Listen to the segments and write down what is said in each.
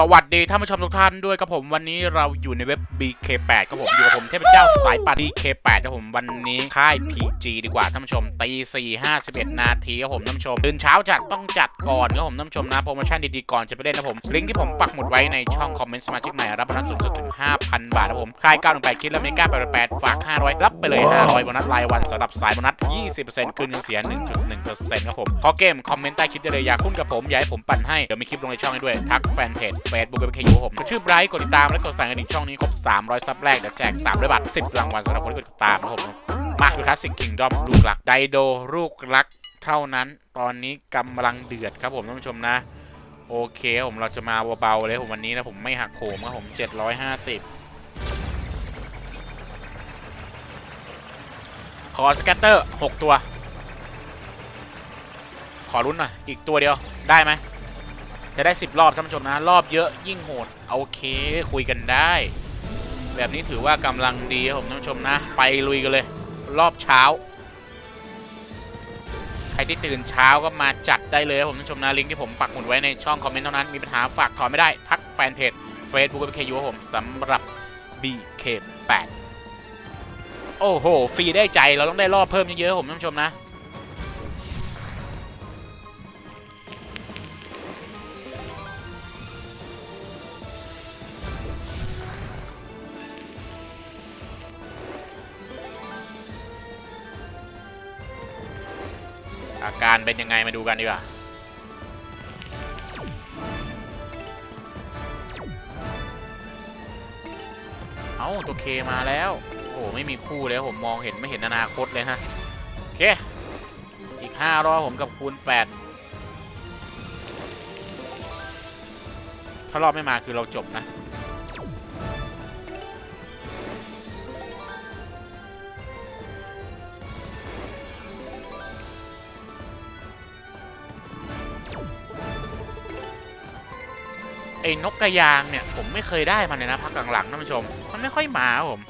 สวัสดีท่านผู้ชมทุกท่านด้วยครับผมวันนี้เราอยู่ในเว็บ BK8 ครับผมอยู่กับผมเทพเจ้าสายป่า BK8 ครับผมวันนี้ค่าย PG ดีกว่าท่านผู้ชมตี4 51นาทีครับผมท่านผู้ชมตื่นเช้าจัดต้องจัดก่อนครับผมท่านผู้ชมนะโปรโมชั่นดีๆก่อนจะไปเล่นนะผมลิงก์ที่ผมปักหมุดไว้ในช่องคอมเมนต์สมาชิกใหม่รับโบนัสสูงสุดถึง 5,000 บาทครับผมค่าย918คิดแล้วไม่กล้า88ฝาก 500 รับไปเลย 500โบนัสรายวันสำหรับสายโบนัส 20%คืนเงินเสีย 1.1%ครับผมขอเกมคอมเมนต์ใต้คลิปได้เลยอยากคุ้นกับผมอยากให้ผมปั่นให้เดี๋ยวมีคลิปลงในช่องให้ด้วยทักแฟนเพจ Facebook เป็นเคยูผมชื่อไบรท์กดติดตามและกดสั่งกระดิ่งช่องนี้ครบ 300 ซับแรกเดี๋ยวแจก300บาท10รางวัลสำหรับคนที่กดติดตามครับผมมาคือคลาสสิกคิงดอมลูกรักไดโดลูกรักเท่านั้น ตอนนี้กำลังเดือดครับผมท่านผู้ชมนะ โอเคผมเราจะมาเบาๆเลยผมวันนี้นะผมไม่หักโหมครับผม 750ขอสแกตเตอร์ 6 ตัว ขอรุ้นหน่อย อีกตัวเดียว ได้ไหม จะได้ 10 รอบท่านผู้ชมนะ รอบเยอะยิ่งโหดโอเคคุยกันได้ แบบนี้ถือว่ากำลังดีครับผมท่านผู้ชมนะ ไปลุยกันเลย รอบเช้า ใครที่ตื่นเช้าก็มาจัดได้เลยครับผมท่านผู้ชมนะลิงก์ที่ผมปักหมุดไว้ในช่องคอมเมนต์เท่านั้นมีปัญหาฝากถอนไม่ได้ทักแฟนเพจ Facebook BKU ครับผมสำหรับ BK8 โอ้โห ฟรีได้ใจเราต้องได้รอบเพิ่มเยอะๆครับผมท่านผู้ชมนะ อาการเป็นยังไงมาดูกันดีกว่าเอาตัวเคมาแล้ว โอ้ไม่มีคู่เลยผมมองเห็นไม่เห็นอนาคตเลยฮะโอเค อีก5รอบผมกับคูณ8ถ้ารอบไม่มาคือเราจบนะ ไอ้นกกระยางเนี่ย ผมไม่เคยได้มันเลยนะพักหลังๆท่านผู้ชม มันไม่ค่อยมาผม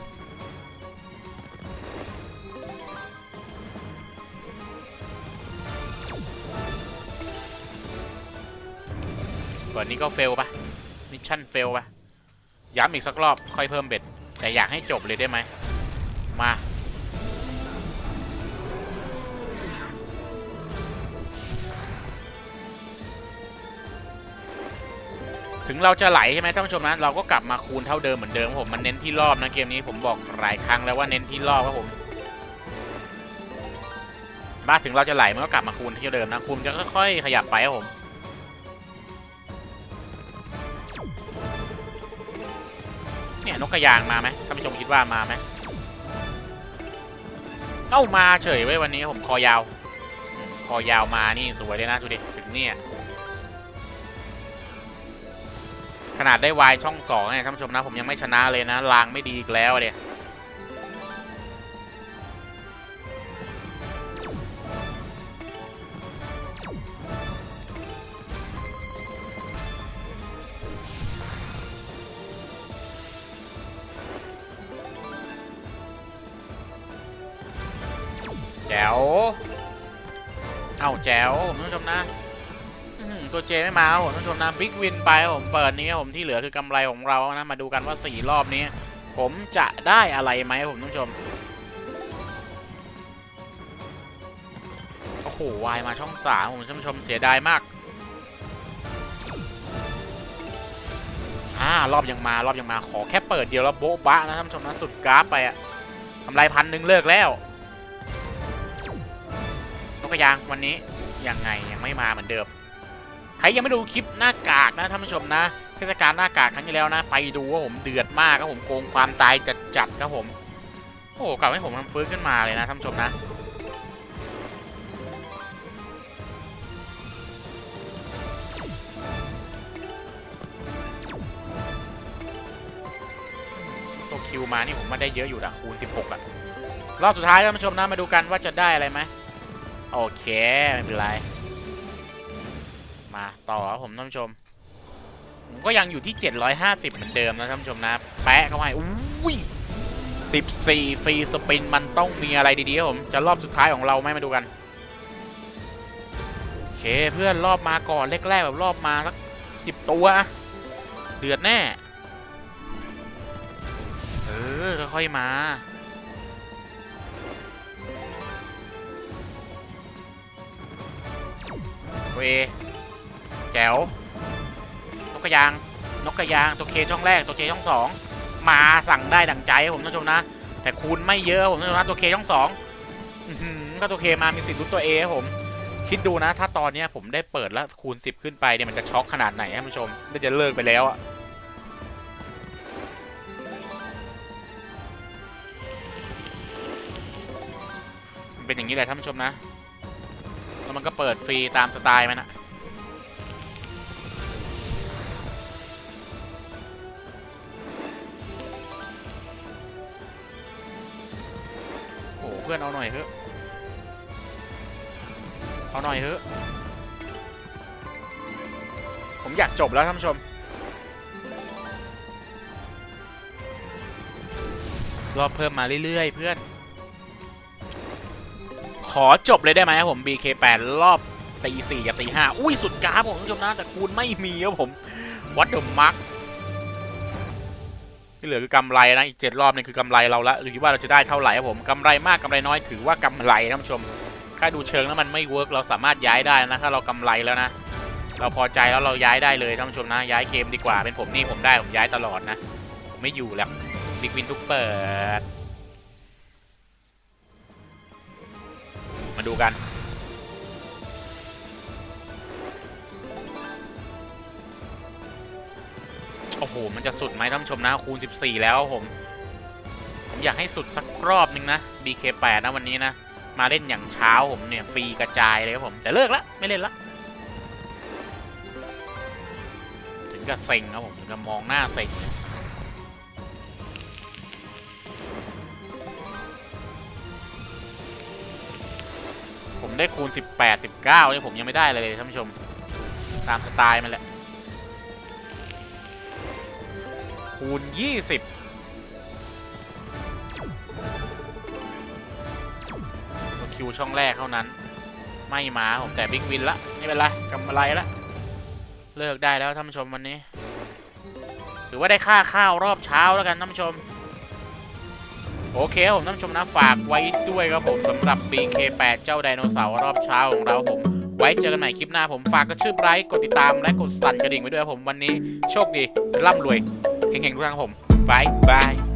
เปิดนี้ก็เฟลปะมิชชั่นเฟลปะย้ำอีกสักรอบ ค่อยเพิ่มเบ็ด แต่อยากให้จบเลยได้ไหม มา ถึงเราจะไหลใช่ไหมท่านผู้ชมนะเราก็กลับมาคูณเท่าเดิมเหมือนเดิมผมมันเน้นที่รอบนะเกมนี้ผมบอกหลายครั้งแล้วว่าเน้นที่รอบครับผมมาถึงเราจะไหลมันก็กลับมาคูณที่เดิมนะคูณจะค่อยๆขยับไปครับผมเนี่ยนกกระยางมาไหมท่านผู้ชมคิดว่ามาไหมเอ้ามาเฉยไว้วันนี้ผมคอยาว คอยาวมานี่สวยเลยนะดูดิถึงเนี่ย ขนาดได้วายช่องสองเนี่ยท่านผู้ชมนะผมยังไม่ชนะเลยนะลางไม่ดีอีกแล้วเดียแจ๋ว เอ้าแจ๋วท่านผู้ชมนะ ตัวเจไม่มาครับผมท่านผู้ชมนะบิ๊กวินไปผมเปิดนี้ผมที่เหลือคือกำไรของเรานะมาดูกันว่าสี่รอบนี้ ผมจะได้อะไรไหมผมท่านผู้ชมโอ้โหวายมาช่องสามผมท่านผู้ชมเสียดายมากอ่ารอบยังมารอบยังมาขอแค่เปิดเดียวแล้วโบ๊ะบะนะท่านผู้ชมนะสุดกราฟไปอะกำไรพันหนึ่งเลิกแล้วนกกระยางวันนี้ยังไงยังไม่มาเหมือนเดิม ใครยังไม่ดูคลิปหน้ากากนะท่านผู้ชมนะ เทศกาลหน้ากากครั้งที่แล้วนะ ไปดูว่าผมเดือดมากครับผมโกงความตายจัดจัดๆครับผม โอ้โหกลับให้ผมทำฟื้นขึ้นมาเลยนะท่านผู้ชมนะตัวคิวมานี่ผมมาได้เยอะอยู่นะคูณ 16อะรอบสุดท้ายท่านผู้ชมนะมาดูกันว่าจะได้อะไรไหมโอเค ไม่เป็นไร มาต่อครับผมท่านผู้ชมผมก็ยังอยู่ที่ 750 เหมือนเดิมนะท่านผู้ชมนะ แปะเข้าให้อุ้ย14 ฟรีสปิน มันต้องมีอะไรดีๆครับผม จะรอบสุดท้ายของเราไหมมาดูกัน โอเคเพื่อนรอบมาก่อนแรกๆแบบรอบมาสัก10ตัว เดือดแน่ เออค่อยมาเว แจ๋วนกกระยาง นกกระยางตัวเคช่องแรกตัวเคช่องสองมาสั่งได้ดั่งใจครับผมท่านผู้ชมนะ แต่คูณไม่เยอะครับผมท่านผู้ชมนะตัวเคช่องสองก็ตัวเคมามีสิทธิ์ลุ้นตัวเอครับผมคิดดูนะ ถ้าตอนเนี้ยผมได้เปิดแล้วคูณ 10 ขึ้นไปเนี่ยมันจะช็อกขนาดไหนท่านผู้ชมน่าจะเลิกไปแล้วอะเป็นอย่างนี้แหละท่านผู้ชมนะ แล้วมันก็เปิดฟรีตามสไตล์มันอะ พื่อนเอาหน่อยเถอะ เอาหน่อยเถอะ ผมอยากจบแล้วท่านผู้ชม รอบเพิ่มมาเรื่อยๆ เพื่อน ขอจบเลยได้ไหมครับผม BK8 รอบตีสี่กับตีห้าอุ้ย สุดกราฟผมท่านผู้ชมนะ แต่คูณไม่มีครับผมวัดเดอะมาร์ก ที่เหลือคือกำไรนะอีกเจ็ดรอบนี่คือกำไรเราละหรือว่าเราจะได้เท่าไหร่ครับผมกำไรมากกำไรน้อยถือว่ากำไรท่านผู้ชม ถ้าดูเชิงแล้วมันไม่เวิร์กเราสามารถย้ายได้นะถ้าเรากำไรแล้วนะเราพอใจแล้วเราย้ายได้เลยท่านผู้ชมนะ ย้ายเกมดีกว่าเป็นผมนี่ผมได้ผมย้ายตลอดนะผมไม่อยู่แล้วบิ๊กวินทุกเปิด มาดูกัน หมันจะสุดไหมท่านผู้ชมนะคูณ 14 แล้วผม ผมอยากให้สุดสักรอบหนึ่งนะ BK8 นะวันนี้นะ มาเล่นอย่างเช้าผมเนี่ย ฟรีกระจายเลยครับผม แต่เลิกละไม่เล่นละ ถึงกับเซ็งครับผม ถึงกับมองหน้าเซ็งผมได้คูณ 18 19เนี่ยผมยังไม่ได้เลยท่านผู้ชม ตามสไตล์มันแหละ คูณ 20คิวช่องแรกเท่านั้น ไม่มาผมแต่บิ๊กวินละไม่เป็นไรกำไรละ เลิกได้แล้วท่านผู้ชมวันนี้ ถือว่าได้ค่าข้าวรอบเช้าแล้วกันท่านผู้ชม โอเคผมท่านผู้ชมนะฝากไว้ด้วยครับผมสำหรับ BK8 เจ้าไดโนเสาร์รอบเช้าของเราผม ไว้เจอกันใหม่คลิปหน้าผมฝากก็ชื่อไบรท์กดติดตามและกดสั่นกระดิ่งไว้ด้วยครับผมวันนี้โชคดีร่ำรวย เฮงๆทุกท่านครับผมบายบาย